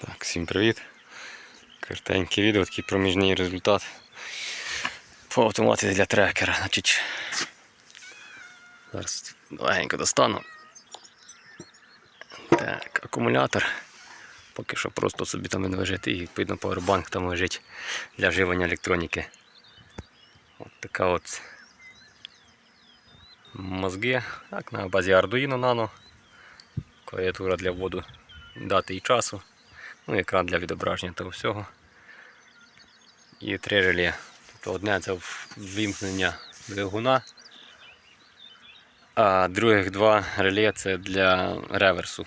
Так, всім привіт. Коротеньке відео, такий проміжний результат по автоматі для трекера. Значить, зараз легенько достану. Так, акумулятор. Поки що просто собі там він лежить і відповідно павербанк там лежить для живлення електроніки. От така от мозги. Так, на базі Arduino Nano. Клавіатура для вводу дати і часу. Ну, екран для відображення того всього. І три реле. Тобто одне це ввімкнення двигуна, а других два реле це для реверсу.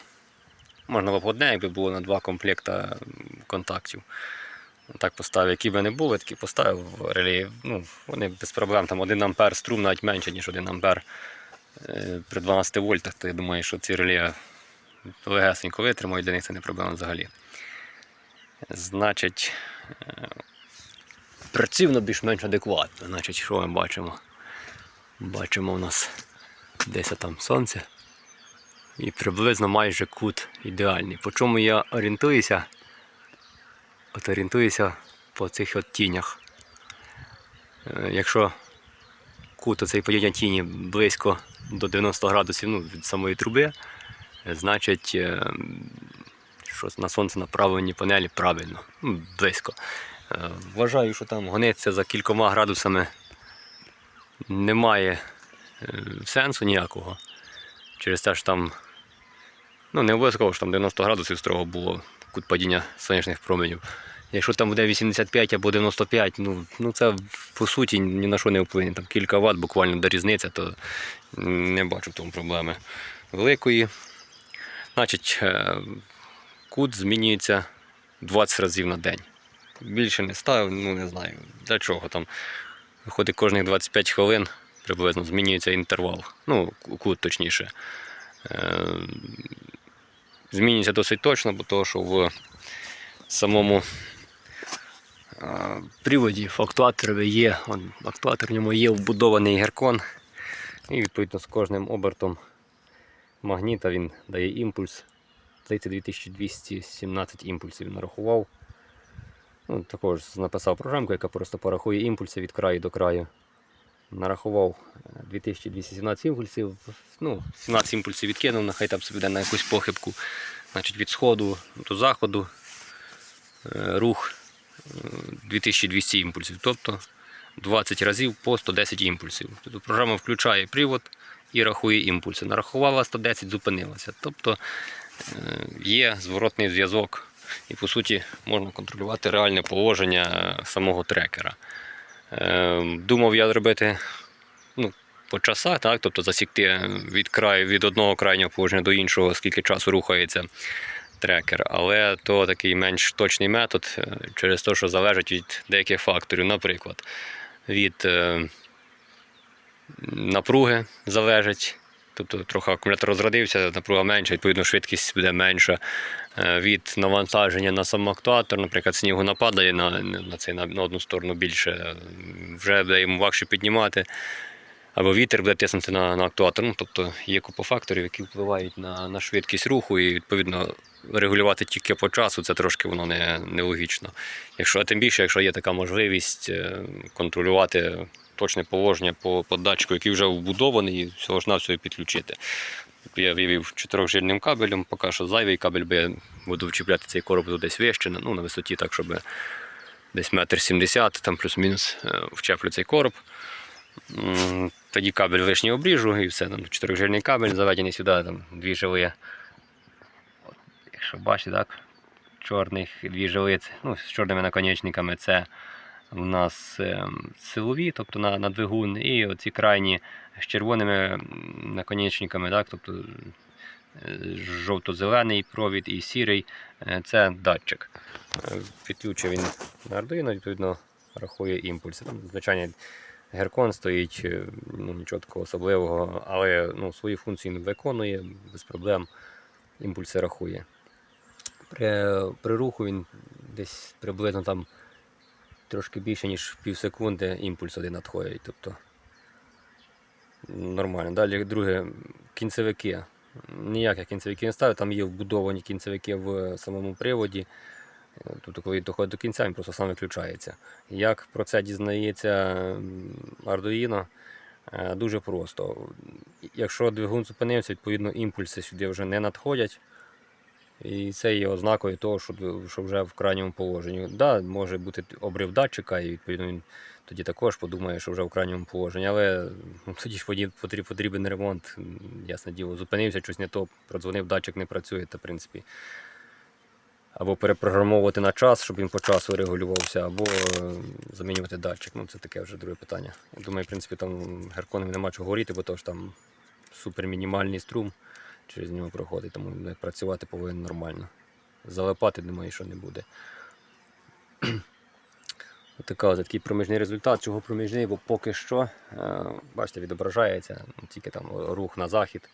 Можна було б одне, якби було на два комплекта контактів. Так поставив, які би не були, такі поставив реле. Ну, вони без проблем. Там 1 ампер струм навіть менше, ніж 1 ампер е, при 12 вольтах, то я думаю, що ці реле легесенько витримають, для них це не проблема взагалі. Значить, е, працівно більш-менш адекватно. Значить, що ми бачимо? Бачимо у нас десь там сонце. І приблизно майже кут ідеальний. По чому я орієнтуюся? От орієнтуюся по цих от тінях. Е, Якщо кут оцей падіння тіні близько до 90 градусів ну, від самої труби, е, значить що на сонце направлені панелі правильно, ну, близько. Е, Вважаю, що там гонитися за кількома градусами немає е, сенсу ніякого. Через те, що там ну, не обов'язково, що там 90 градусів строго було кут падіння сонячних променів. Якщо там буде 85 або 95, ну, ну це по суті ні на що не вплине. Там кілька ватт буквально до різниця, то не бачу в тому проблеми великої. Значить, е, кут змінюється 20 разів на день. Більше не ставив, ну не знаю для чого там. Виходить кожних 25 хвилин приблизно змінюється інтервал. Ну, кут точніше. Е, Змінюється досить точно, бо того, що в самому е, приводі в актуаторові є, актуатор в ньому є вбудований геркон. І відповідно з кожним обертом магніта він дає імпульс. Здається, 2217 імпульсів нарахував. Ну, також написав програмку, яка просто порахує імпульси від краю до краю. Нарахував е, 2217 імпульсів. Ну, 17 імпульсів відкинув, нехай там собі йде на якусь похибку. Значить, від сходу до заходу е, рух е, 2200 імпульсів. Тобто 20 разів по 110 імпульсів. Тобто програма включає привод і рахує імпульси. Нарахувала 110, зупинилася. Тобто е, є зворотний зв'язок, і по суті можна контролювати реальне положення самого трекера. Е, Думав я зробити ну, по часах, так? тобто засікти від краю від одного крайнього положення до іншого, скільки часу рухається трекер. Але то такий менш точний метод е, через те, що залежить від деяких факторів. Наприклад, від е, напруги залежить. Тобто трохи акумулятор розрядився, напруга менша, відповідно швидкість буде менша. Е, Від навантаження на сам актуатор, наприклад, снігу нападає на, на, цей, на, на одну сторону більше, вже буде йому важче піднімати. Або вітер буде тиснути на, на актуатор. Ну, тобто є купа факторів, які впливають на, на швидкість руху, і відповідно регулювати тільки по часу це трошки воно не, нелогічно. Якщо, а тим більше, якщо є така можливість е, контролювати точне положення по, по датчику, який вже вбудований, і всього ж навсього підключити. Я вивів чотирьохжильним кабелем, поки що зайвий кабель, бо я буду вчіпляти цей короб десь вище, ну, на висоті, так, щоб десь метр сімдесят, там плюс-мінус е, вчеплю цей короб. Тоді кабель лишній обріжу і все, там чотирьохжильний кабель заведений сюди, там дві. От, Якщо бачите, так, чорних дві жилиці, ну, з чорними наконечниками це у нас ем, силові, тобто на, на двигун, і оці крайні з червоними наконечниками, так, тобто е, жовто-зелений провід і сірий е, це датчик. Е, Підключив він на Arduino, відповідно рахує імпульси. Там, звичайно, геркон стоїть, ну, нічого такого особливого, але ну, свої функції він виконує без проблем, імпульси рахує. При, при руху він десь приблизно там трошки більше, ніж пів секунди імпульс один надходить. Тобто нормально. Далі друге, кінцевики. ніяких кінцевиків не ставив, там є вбудовані кінцевики в самому приводі. Тобто, коли доходить до кінця, він просто сам виключається. Як про це дізнається Arduino? Е, Дуже просто. Якщо двигун зупинився, відповідно імпульси сюди вже не надходять. І це є ознакою того, що, що вже в крайньому положенні. Да, може бути обрив датчика, і відповідно він тоді також подумає, що вже в крайньому положенні. Але ну, тоді ж потрібен ремонт. Ясне діло, зупинився, щось не то, продзвонив, датчик не працює, та в принципі. Або перепрограмовувати на час, щоб він по часу регулювався, або е, замінювати датчик. Ну, це таке вже друге питання. Я думаю, в принципі, там герконом нема чого горіти, бо то ж там супермінімальний струм через нього проходить, тому він працювати повинен нормально. Залипати, думаю, що не буде. Отака от такий проміжний результат. Чого проміжний? Бо поки що, е, бачите, відображається ну, тільки там рух на захід.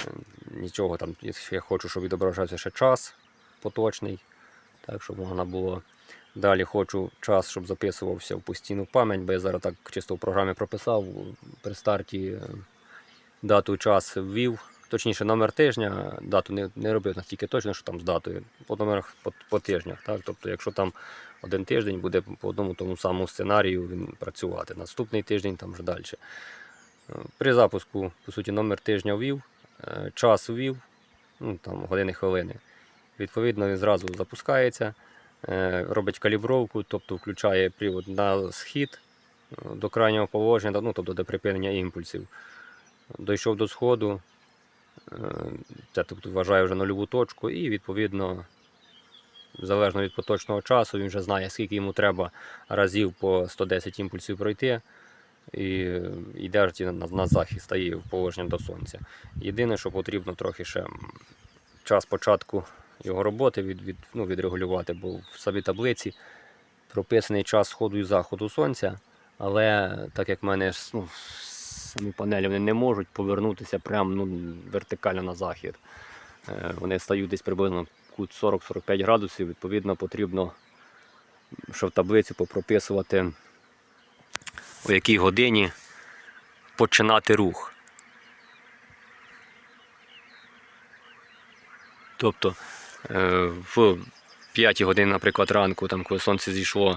Е, Нічого там, я хочу, щоб відображався ще час поточний, так, щоб можна було. Далі хочу час, щоб записувався в постійну пам'ять, бо я зараз так чисто в програмі прописав при старті е, дату, час ввів, точніше номер тижня, дату не, не робив настільки точно, що там з датою, по номерах по, по тижнях. Так? Тобто, якщо там один тиждень буде по одному тому самому сценарію він працювати, наступний тиждень там вже далі. Е, При запуску, по суті, номер тижня ввів, е, час ввів, ну, там, години хвилини. Відповідно, він зразу запускається, е, робить калібровку, тобто включає привод на схід до крайнього положення, ну, тобто до припинення імпульсів. Дійшов до сходу, це тобто, вважає вже нульову точку, і відповідно, залежно від поточного часу, він вже знає, скільки йому треба разів по 110 імпульсів пройти. І йде ж на, на захист, стає в положення до сонця. Єдине, що потрібно трохи ще час початку його роботи від, від, ну, відрегулювати, бо в самій таблиці прописаний час сходу і заходу сонця, але так як в мене ну, самі панелі вони не можуть повернутися прямо ну, вертикально на захід. Е, Вони стають десь приблизно кут 40-45 градусів, відповідно, потрібно, що в таблицю попрописувати, у якій годині починати рух. Тобто е, в 5 годин, наприклад, ранку, там, коли сонце зійшло,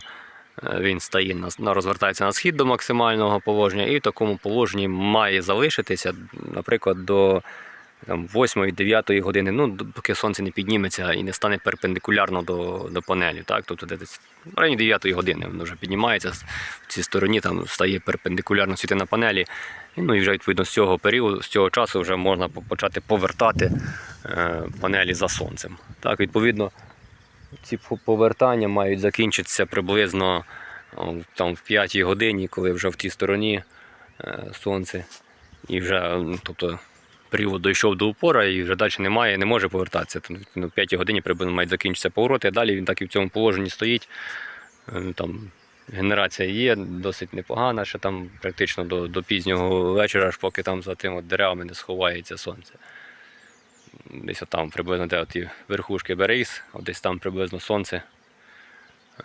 він стає на, розвертається на схід до максимального положення, і в такому положенні має залишитися, наприклад, до там, 8-9 години, ну, поки сонце не підніметься і не стане перпендикулярно до, до панелі. Так? Тобто десь в районі 9 години воно вже піднімається в цій стороні, там стає перпендикулярно світи на панелі. Ну і вже відповідно з цього періоду, з цього часу вже можна почати повертати е, панелі за сонцем. Так, відповідно, ці повертання мають закінчитися приблизно там, в 5 годині, коли вже в тій стороні е, сонце. І вже, тобто, період дійшов до упора і вже далі немає, не може повертатися. Там, ну, в 5 годині приблизно мають закінчитися повороти, а далі він так і в цьому положенні стоїть. Е, Там, генерація є досить непогана, ще там практично до, до пізнього вечора, аж поки там за тим от деревами не сховається сонце. Десь там приблизно де ті верхушки беріз, десь там приблизно сонце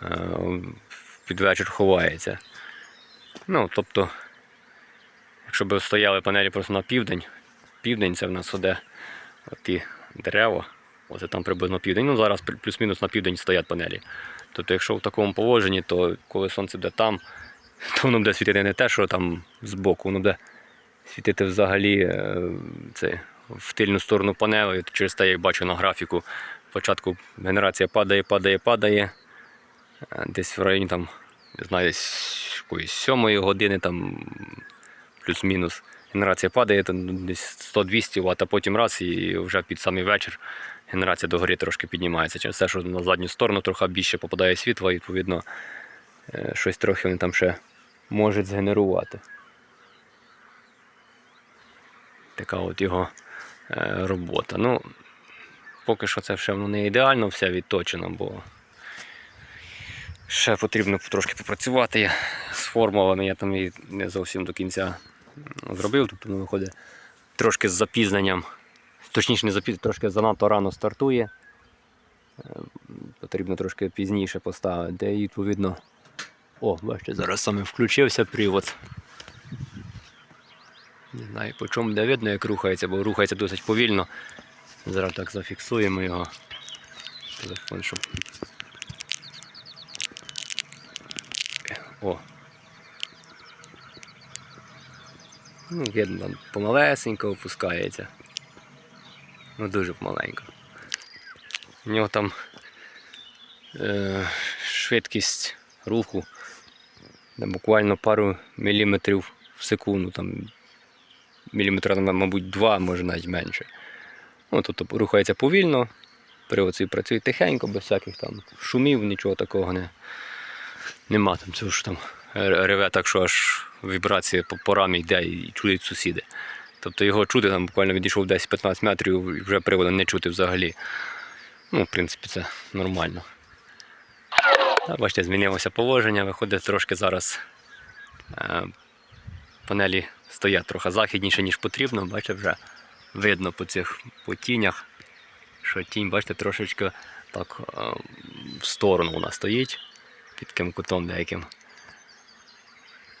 е, під вечір ховається. Ну, тобто, якщо б стояли панелі просто на південь, південь це в нас оде ті дерева, оце там приблизно південь. Ну зараз плюс-мінус на південь стоять панелі. Тобто, якщо в такому положенні, то коли сонце буде там, то воно буде світити не те, що там збоку, воно буде світити взагалі е, це, в тильну сторону панелі. Через те я бачу на графіку. Спочатку генерація падає, падає, падає. Е, Десь в районі там, не знаю, якоїсь сьомої години, там плюс-мінус. Генерація падає там десь 100-200 Вт, а потім раз і вже під самий вечір генерація догори трошки піднімається. Через те, що на задню сторону трохи більше попадає світла, і відповідно е, щось трохи вони там ще можуть згенерувати. Така от його робота. Ну, поки що це воно не ідеально все відточено, бо ще потрібно трошки попрацювати з формулами. Я там і не зовсім до кінця зробив, тобто воно виходить трошки з запізненням. Точніше, не запізненням, трошки занадто рано стартує. Е, Потрібно трошки пізніше поставити. І відповідно. О, бачите, зараз саме включився привод. Не знаю. по чому буде видно, як рухається, бо рухається досить повільно. Зараз так зафіксуємо його. Телефон, щоб. О. Ну, видно, помалесенько опускається. Ну дуже помаленько. У нього там е, швидкість руху буквально пару міліметрів в секунду, там міліметра, мабуть, два, може навіть менше. Ну, тобто рухається повільно, привод цей працює тихенько, без всяких там шумів, нічого такого не, нема там цього ж там реве так, що аж вібрація по, по рамі йде і чують сусіди. Тобто його чути там буквально відійшов 10-15 метрів і вже приводу не чути взагалі. Ну, в принципі, це нормально. Так, бачите, змінилося положення, виходить трошки зараз е, панелі стоять трохи західніше, ніж потрібно. Бачите, вже видно по цих по тінях, що тінь, бачите, трошечки так е, в сторону вона стоїть під таким кутом деяким.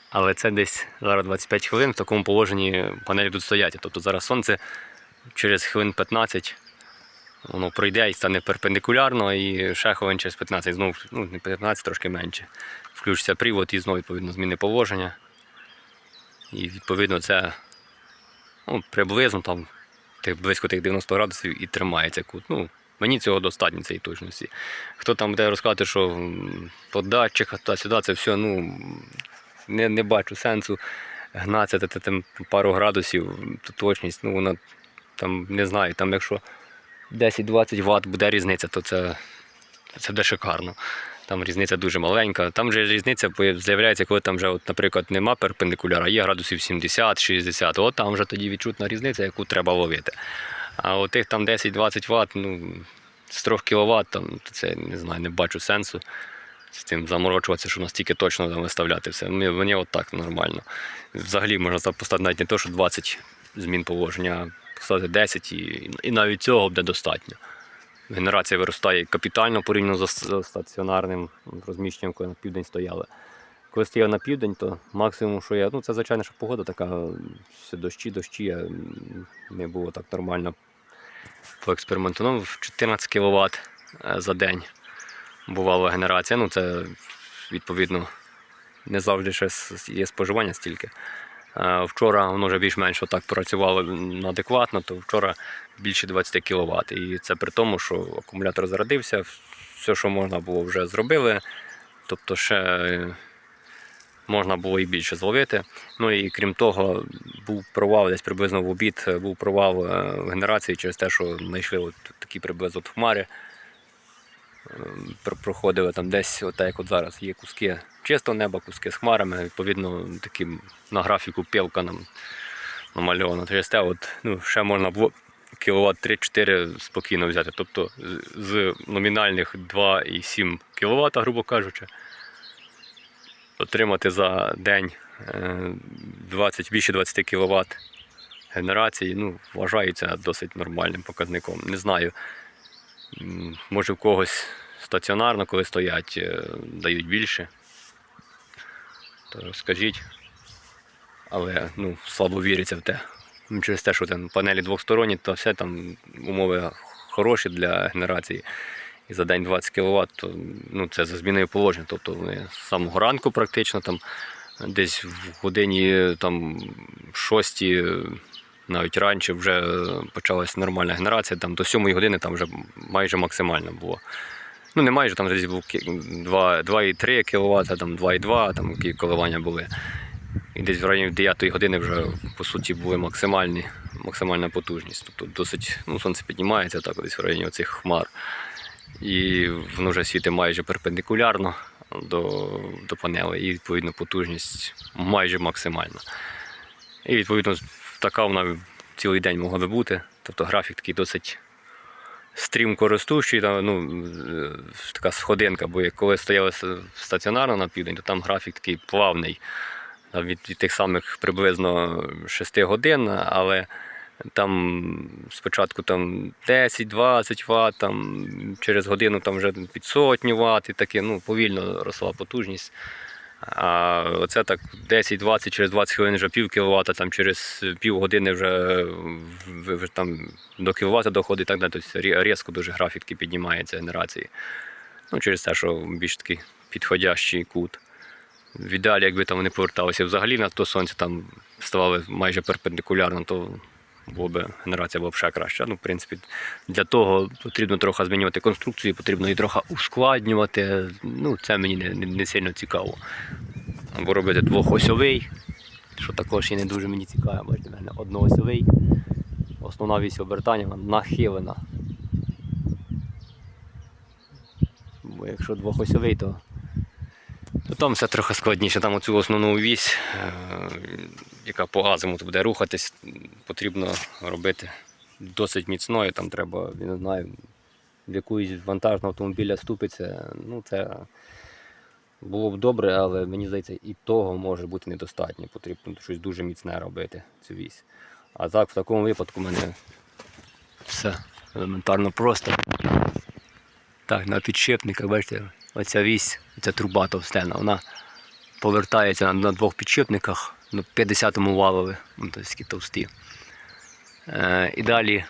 Але це десь зараз 25 хвилин в такому положенні панелі тут стоять. Тобто зараз сонце через хвилин 15 воно пройде і стане перпендикулярно, і ще хвилин через 15, знову, ну не 15, трошки менше. Включиться привод і знову відповідно зміни положення. І відповідно це ну, приблизно там тих, близько тих 90 градусів і тримається кут. Ну, мені цього достатньо цієї точності. Хто там буде розказати, що по датчиках та-сюди, це все, ну не, не бачу сенсу гнатися та, та, там пару градусів, то точність, ну вона там не знаю, там якщо 10-20 Вт буде різниця, то це, це буде шикарно. Там різниця дуже маленька. Там же різниця з'являється, коли там вже, от, наприклад, нема перпендикуляра, є градусів 70-60, от там вже тоді відчутна різниця, яку треба ловити. А от тих там 10-20 Вт, ну, з 3 кВт, там, це не знаю, не бачу сенсу з цим заморочуватися, що настільки точно там виставляти все. Мені, от так нормально. Взагалі можна поставити навіть не то, що 20 змін положення, а поставити 10 і, і навіть цього буде достатньо. Генерація виростає капітально порівняно з стаціонарним розміщенням, коли на південь стояли. Коли стояв на південь, то максимум, що я. Ну, це звичайно, що погода така, все дощі, дощі, а, не було так нормально по експерименту. Ну, 14 кВт за день бувала генерація. Ну, це відповідно не завжди ще є споживання стільки. Е, Вчора воно вже більш-менш так працювало адекватно, то вчора більше 20 кВт. І це при тому, що акумулятор зарядився, все, що можна було, вже зробили. Тобто ще е, можна було і більше зловити. Ну і крім того, був провал десь приблизно в обід, е, був провал в генерації через те, що знайшли от такі приблизно от хмари. Е, про- Проходили там десь, от так як от зараз, є куски чистого неба, куски з хмарами. Відповідно, такі на графіку пілка нам намальовано. Через те, от, ну, ще можна було кіловат 3-4 спокійно взяти. Тобто з- номінальних 2,7 кВт, грубо кажучи, отримати за день е, 20, більше 20 кВт генерації, ну, вважаю це досить нормальним показником. Не знаю, може в когось стаціонарно, коли стоять, е, дають більше. То скажіть. Але ну, слабо віриться в те. Ну, Через те, що там панелі двосторонні, то все там умови хороші для генерації. І за день 20 кВт, то ну, це за зміною положення. Тобто вони з самого ранку практично там десь в годині там 6, навіть раніше вже почалась нормальна генерація. Там до 7 години там вже майже максимально було. Ну, не майже там десь був 2,3 кВт, там 2,2, там які коливання були. І десь в районі 9 години вже по суті були максимальні, максимальна потужність. Тобто досить ну, сонце піднімається так, десь в районі оцих хмар. І воно вже світить майже перпендикулярно до, до панелей, і відповідно потужність майже максимальна. І відповідно така вона цілий день могла би бути. Тобто графік такий досить стрімко ростущий, ну, е, така сходинка, бо коли стояли стаціонарно на південь, то там графік такий плавний від, від тих самих приблизно 6 годин, але там спочатку там 10-20 Вт, там, через годину там вже під сотню Вт і таке, ну, повільно росла потужність. А оце так 10-20, через 20 хвилин вже пів кіловата, там через пів години вже, там до кіловата доходить так далі. Тобто різко дуже графік піднімається генерації. Ну, через те, що більш такий підходящий кут. В ідеалі, якби там вони поверталися взагалі на то сонце, там ставали майже перпендикулярно, то було б генерація була б ще краща. Ну, в принципі, для того потрібно трохи змінювати конструкцію, потрібно її трохи ускладнювати. Ну, це мені не, не, не сильно цікаво. Або робити двохосьовий, що також і не дуже мені цікаво. Бачите, в мене одноосьовий. Основна вісь обертання нахилена. Бо якщо двохосьовий, то там все трохи складніше. Там оцю основну вісь, е, яка по азимуту буде рухатись, потрібно робити досить міцною. Там треба, не знаю, в якусь вантажного автомобіля ступиться. Ну, це було б добре, але мені здається, і того може бути недостатньо. Потрібно щось дуже міцне робити, цю вісь. А так, в такому випадку в мене все елементарно просто. Так, на підшипниках, бачите, оця вісь, ця труба товстена, вона повертається на, двох підшипниках, на 50-му валові, ну, тобто такі товсті. Е, і далі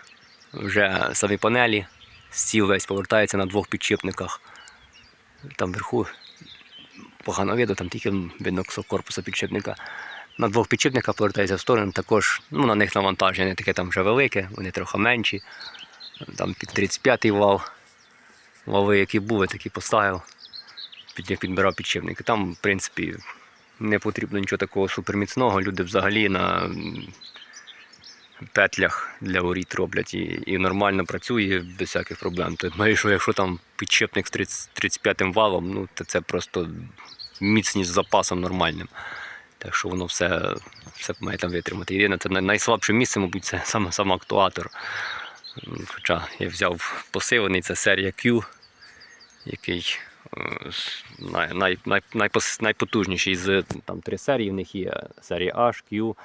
вже самі панелі, стіл весь повертається на двох підшипниках. Там вверху погано видно, там тільки видно корпусу підшипника. На двох підшипниках повертається в сторону, також ну, на них навантаження таке там вже велике, вони трохи менші. Там під 35-й вал вали, які були, такі поставив, під, підбирав підшипники. Там, в принципі, не потрібно нічого такого суперміцного. Люди взагалі на петлях для воріт роблять і, і нормально працює без всяких проблем. Тобто, ну, що якщо там підшипник з 30, 35 валом, ну, то це просто міцність з запасом нормальним. Так що воно все, все має там витримати. Єдине, це найслабше місце, мабуть, це саме, саме актуатор. Хоча я взяв посилений, це серія Q, який е, най, най, най, найпос- найпотужніший з там три серії. В них є серія H, Q.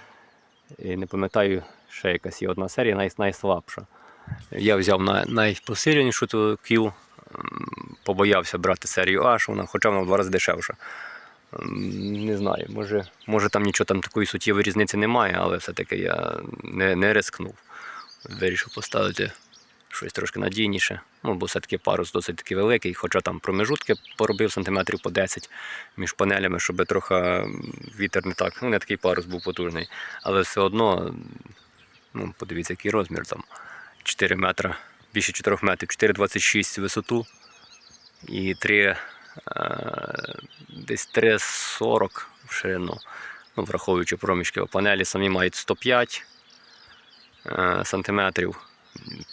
І не пам'ятаю, ще якась є одна серія, най, найслабша. Я взяв на, найпосиленішу Q, побоявся брати серію H, вона, хоча вона в два рази дешевша. Не знаю, може, може там нічого там такої суттєвої різниці немає, але все-таки я не, не рискнув. Вирішив поставити щось трошки надійніше. Ну, бо все-таки парус досить таки великий, хоча там промежутки поробив сантиметрів по 10 між панелями, щоб трохи вітер не так. Ну, не такий парус був потужний. Але все одно, ну, подивіться, який розмір там. 4 метра, більше 4 метрів, 4,26 висоту і 3, е, десь 3,40 в ширину. Ну, враховуючи проміжки, панелі самі мають 105 е, сантиметрів,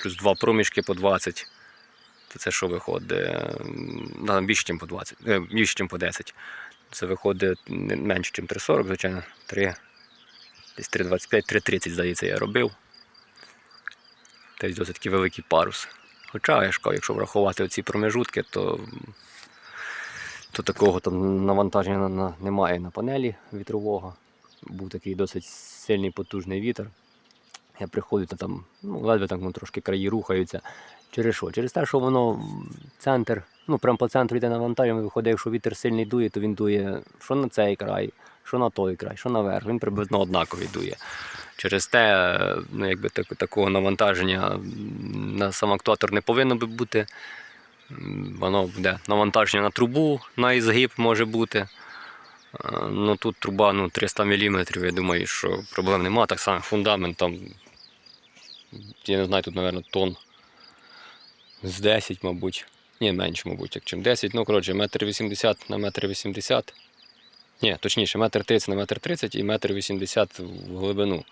плюс два проміжки по 20. То це що виходить? М, більше, ніж по 20, е, більше, ніж по 10. Це виходить менше, ніж 3,40, звичайно. 3, десь 3,25, 3,30, здається, я робив. Тобто досить такий великий парус. Хоча, я ж кажу, якщо врахувати оці промежутки, то, то такого там навантаження на- на- немає на панелі вітрового. Був такий досить сильний потужний вітер. Я приходжу, та там, ну, ледве там трошки краї рухаються. Через що? Через те, що воно центр, ну прямо по центру йде навантаження, виходить, якщо вітер сильний дує, то він дує що на цей край, що на той край, що наверх. Він приблизно однаковий дує. Через те, ну, якби так, такого навантаження на сам актуатор не повинно би бути. Воно буде навантаження на трубу, на ізгиб може бути. Е, Ну тут труба ну, 300 мм, я думаю, що проблем немає. Так само фундамент там, я не знаю, тут, мабуть, тонн з 10, мабуть. Ні, менше, мабуть, як чим 10. Ну, коротше, метр 80 на метр 80. Ні, точніше, метр 30 на метр 30 і метр 80 в глибину.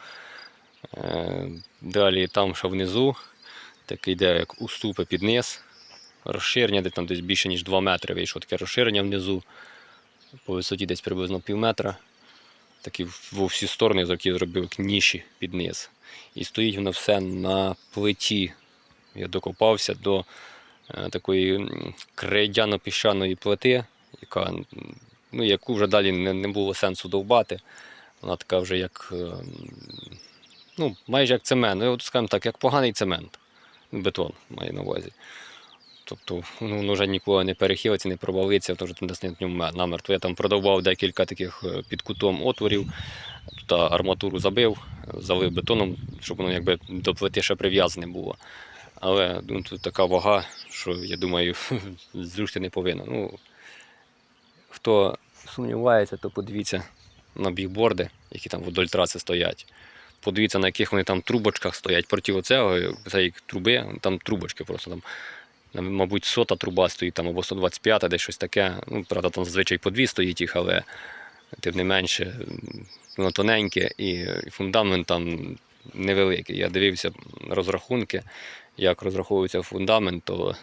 Е, Далі там ще внизу, такий йде як уступи під низ. Розширення, де там десь більше, ніж 2 метри вийшло таке розширення внизу. По висоті десь приблизно пів метра. Такі во всі сторони такі зробив ніші під низ. І стоїть воно все на плиті. Я докопався до е, такої крейдяно-піщаної плити, яка, ну, яку вже далі не, не було сенсу довбати. Вона така вже як, е, ну, майже як цемент. Ну, скажімо так, як поганий цемент. Бетон маю на увазі. Тобто ну, воно вже ніколи не перехилиться, не провалиться, тому що там на ньому намертво. Я там продовбав декілька таких е, під кутом отворів, тут арматуру забив, залив бетоном, щоб воно якби до плити ще прив'язане було. Але ну, тут така вага, що я думаю, зрушити не повинно. Ну, хто сумнівається, то подивіться на бігборди, які там вдоль траси стоять. Подивіться, на яких вони там трубочках стоять. Проти цієї труби, там трубочки просто там. Мабуть, сота труба стоїть там або 125, десь щось таке. Ну, правда, там зазвичай по дві стоїть їх, але тим не менше, воно тоненьке і фундамент там невеликий. Я дивився розрахунки, як розраховується фундамент, то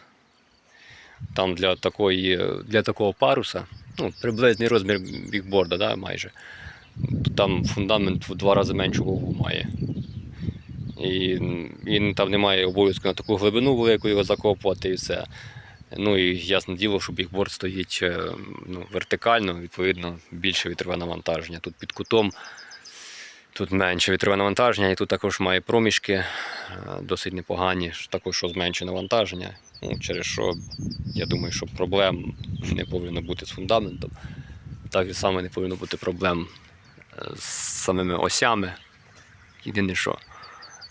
там для, такої, для такого паруса, ну, приблизний розмір бікборда, да, майже, там фундамент в два рази меншу вагу має. І він там не має обов'язку на таку глибину велику його закопувати і все. Ну і ясне діло, що бікборд стоїть е, ну, вертикально, відповідно, більше вітрове навантаження. Тут під кутом тут менше вітрове навантаження, і тут також має проміжки е, досить непогані, також що зменшує навантаження. Ну, через що я думаю, що проблем не повинно бути з фундаментом. Так само не повинно бути проблем е, з самими осями. Єдине, що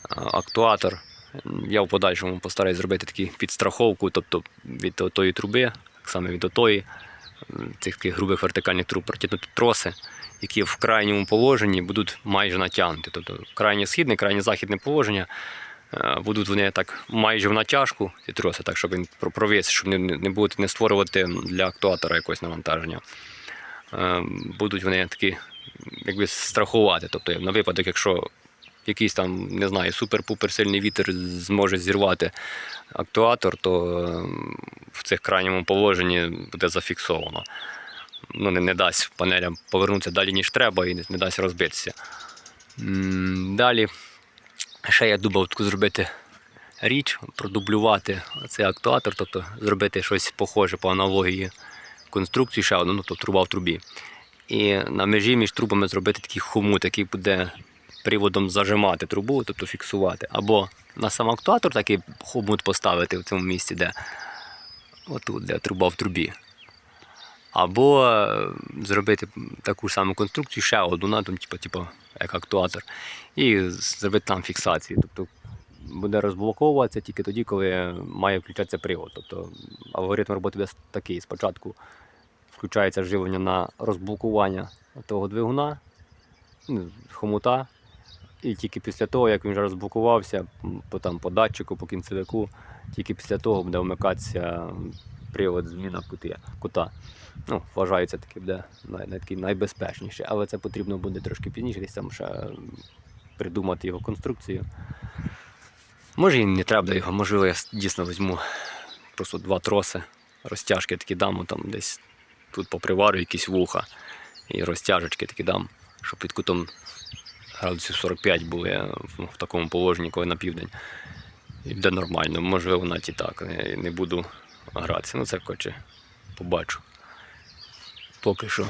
актуатор. Я в подальшому постараюсь зробити таку підстраховку, тобто від тої труби, саме від отої, цих таких грубих вертикальних труб протягнути троси, які в крайньому положенні будуть майже натягнуті. Тобто крайнє східне, крайнє західне положення е, будуть вони так майже в натяжку, ці троси, так, щоб він про- провис, щоб не, не будуть не створювати для актуатора якогось навантаження. Е, Будуть вони такі, якби страхувати. Тобто на випадок, якщо якийсь там, не знаю, супер-пупер сильний вітер зможе зірвати актуатор, то е, в цих крайньому положенні буде зафіксовано. Ну, не, не дасть панелям повернутися далі, ніж треба, і не, не дасть розбитися. Далі ще я думав таку зробити річ, продублювати цей актуатор, тобто зробити щось похоже по аналогії конструкції, ще одну, ну, тобто труба в трубі. І на межі між трубами зробити такий хомут, який буде приводом зажимати трубу, тобто фіксувати. Або на сам актуатор такий хомут поставити в цьому місці, де отут, де труба в трубі. Або е, зробити таку саму конструкцію, ще одну, на, типу, типу, як актуатор, і зробити там фіксацію. Тобто буде розблоковуватися тільки тоді, коли має включатися привод. Тобто алгоритм роботи буде такий. Спочатку включається живлення на розблокування того двигуна, ну, хомута. І тільки після того, як він вже розблокувався, по, там, по датчику, по кінцевику, тільки після того буде вмикатися привод зміна кута. Ну, вважається таки буде най, най, такий найбезпечніший. Але це потрібно буде трошки пізніше, десь там ще придумати його конструкцію. Може і не треба його, можливо, я дійсно візьму просто два троси, розтяжки такі дам, там десь тут поприварю якісь вуха і розтяжечки такі дам, щоб під кутом градусів 45 були е, в, такому положенні, коли на південь. Буде нормально, можливо, навіть і так. Не, не буду гратися. Ну це коротше, побачу. Поки що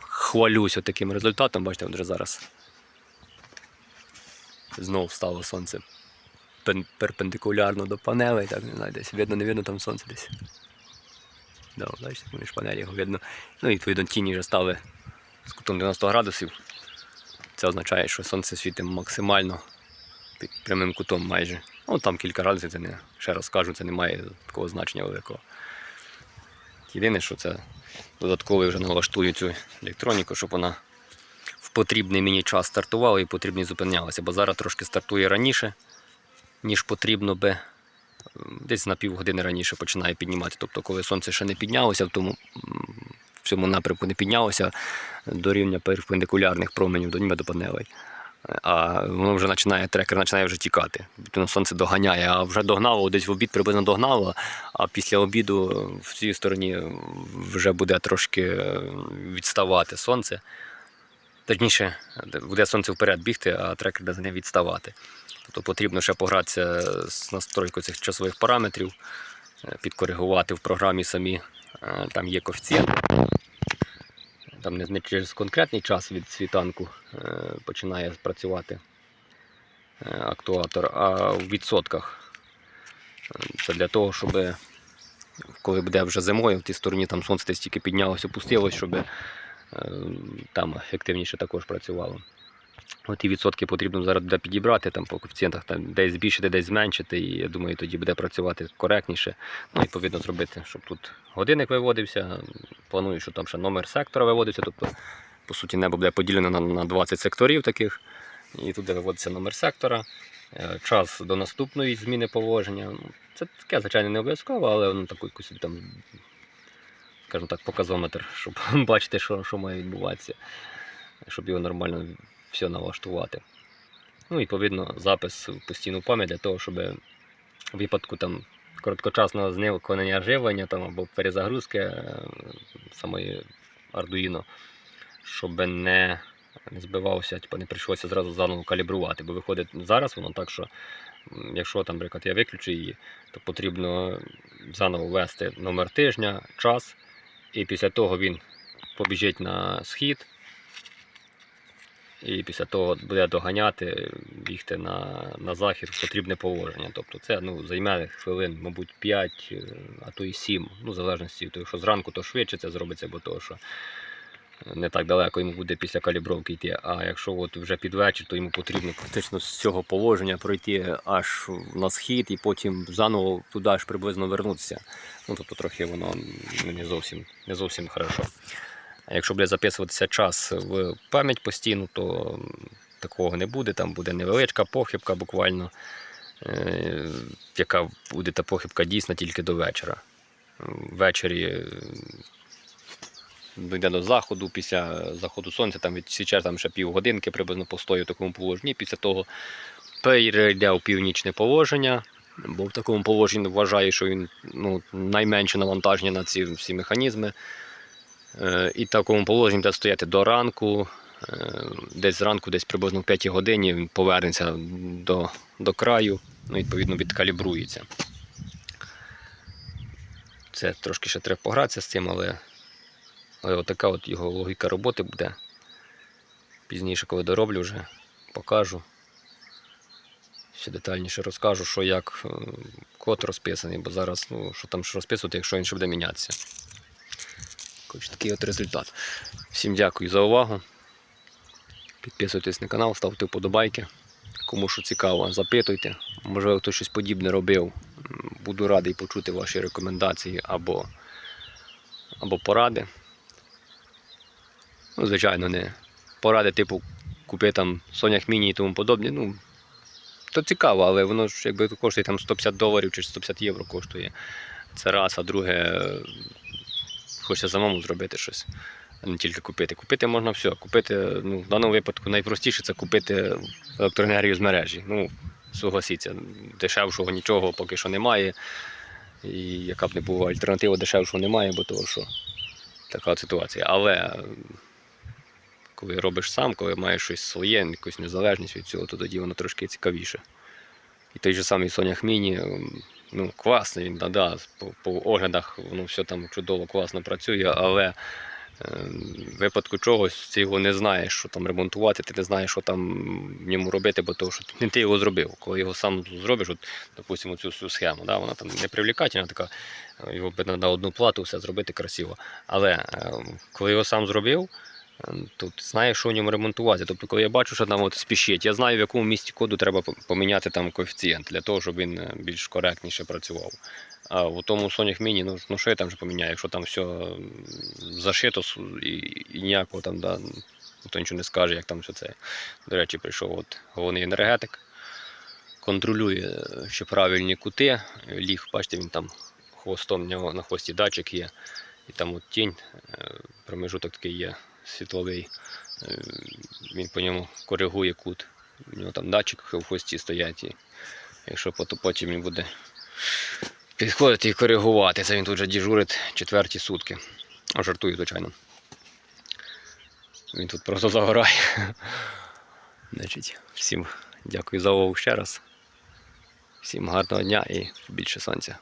хвалюся таким результатом, бачите, вже зараз знову стало сонце перпендикулярно до панелей, так не знаю, десь видно, не видно там сонце десь. Да, бачите, між панелі його видно. Ну і відповідно тіні вже стали з кутом 90 градусів. Це означає, що сонце світить максимально під прямим кутом майже. Ну там кілька градусів, це не ще раз кажу, це не має такого значення великого. Єдине, що це додатково вже налаштую цю електроніку, щоб вона в потрібний мені час стартувала і потрібний зупинялася. Бо зараз трошки стартує раніше, ніж потрібно би. Десь на півгодини раніше починає піднімати. Тобто, коли сонце ще не піднялося, в тому в цьому напрямку не піднялося до рівня перпендикулярних променів до ніби до панелей. А воно вже починає, трекер починає вже тікати. Відповідно, сонце доганяє, а вже догнало, десь в обід приблизно догнало, а після обіду в цій стороні вже буде трошки е, відставати сонце. Точніше, буде сонце вперед бігти, а трекер буде за ним відставати. Тобто потрібно ще погратися з настройкою цих часових параметрів, е, підкоригувати в програмі самі. Е, Там є коефіцієнт. Там не через конкретний час від світанку е, починає працювати е, актуатор, а в відсотках. Це для того, щоб коли буде вже зимою, в тій стороні там сонце стільки тільки піднялося, опустилось, щоб е, там ефективніше також працювало. От і відсотки потрібно зараз буде підібрати там по коефіцієнтах, там десь збільшити, десь зменшити, і я думаю, тоді буде працювати коректніше. Ну, відповідно, зробити, щоб тут годинник виводився. Планую, що там ще номер сектора виводився. Тобто, по суті, небо буде поділено на, на 20 секторів таких. І туди виводиться номер сектора, е, час до наступної зміни положення. Ну, Це таке, звичайно, не обов'язково, але воно таку якусь там, скажімо так, показометр, щоб бачити, що, що має відбуватися, щоб його нормально все налаштувати. Ну, відповідно, запис в постійну пам'ять для того, щоб в випадку там короткочасного зникнення живлення там, або перезагрузки е, самої Arduino, щоб не, не збивався, типу, не прийшлося зразу заново калібрувати. Бо виходить зараз воно так, що якщо там, наприклад, я виключу її, то потрібно заново ввести номер тижня, час, і після того він побіжить на схід. І після того буде доганяти, бігти на, на захід в потрібне положення. Тобто це ну, займе хвилин, мабуть, 5, е, а то і 7, ну, в залежності від того, що зранку, то швидше це зробиться, бо того, що не так далеко йому буде після калібровки йти. А якщо от вже під вечір, то йому потрібно практично з цього положення пройти аж на схід і потім заново туди аж приблизно вернутися. Ну, тобто трохи воно не зовсім, не зовсім хорошо. Якщо буде записуватися час в пам'ять постійно, то такого не буде. Там буде невеличка похибка буквально, е, яка буде та похибка дійсна тільки до вечора. Ввечері е, дійде до заходу, після заходу сонця, там від там ще півгодинки приблизно постою в такому положенні. Після того перейде у північне положення, бо в такому положенні вважаю, що він ну, найменше навантаження на ці всі механізми. Е, І в такому положенні буде стояти до ранку. Е, Десь зранку, десь приблизно в 5 годині він повернеться до, до краю, ну, відповідно, відкалібрується. Це трошки ще треба погратися з цим, але, але отака от його логіка роботи буде. Пізніше, коли дороблю, вже покажу. Ще детальніше розкажу, що як е, код розписаний, бо зараз, ну, що там що розписувати, якщо він ще буде мінятися. Коротше, такий от результат. Всім дякую за увагу. Підписуйтесь на канал, ставте вподобайки. Кому що цікаво, запитуйте. Можливо, хтось щось подібне робив. Буду радий почути ваші рекомендації або, або поради. Ну, звичайно, не поради, типу, купи там Сонях Міні і тому подобне. Ну, то цікаво, але воно ж якби коштує там 150 доларів чи 150 євро коштує. Це раз, а друге, хочеться самому зробити щось, а не тільки купити. Купити можна все. Купити, ну, в даному випадку найпростіше це купити електроенергію з мережі. Ну, согласіться, дешевшого нічого поки що немає. І яка б не була альтернатива, дешевшого немає, бо того, що така ситуація. Але коли робиш сам, коли маєш щось своє, якусь незалежність від цього, то тоді воно трошки цікавіше. І той же самий Сонях Міні, ем, ну, класний, він, да, да, по, по оглядах воно все там чудово, класно працює, але ем, в випадку чогось ти його не знаєш, що там ремонтувати, ти не знаєш, що там в ньому робити, бо того, що не ти його зробив. Коли його сам зробиш, от, допустимо, цю всю схему, да, вона там не привлекательна, така, е, його би на одну плату все зробити красиво. Але ем, коли його сам зробив, Тут знаєш, що в ньому ремонтувати. Тобто, коли я бачу, що там от спішить, я знаю, в якому місці коду треба поміняти там коефіцієнт для того, щоб він е, більш коректніше працював. А у тому Sonic Mini, ну, ну що я там вже поміняю, якщо там все зашито і, і ніякого там, да, ніхто нічого не скаже, як там все це. До речі, прийшов от головний енергетик, контролює е, ще правильні кути. Ліг, бачите, він там хвостом в нього на хвості датчик є. І там от тінь, е, промежуток такий є світловий. Е, Він по ньому коригує кут. У нього там датчик в хвості стоять. І якщо потім він буде підходити і коригувати, це він тут вже дежурить четверті сутки. А жартую, звичайно. Він тут просто загорає. Значить, всім дякую за увагу ще раз. Всім гарного дня і більше сонця.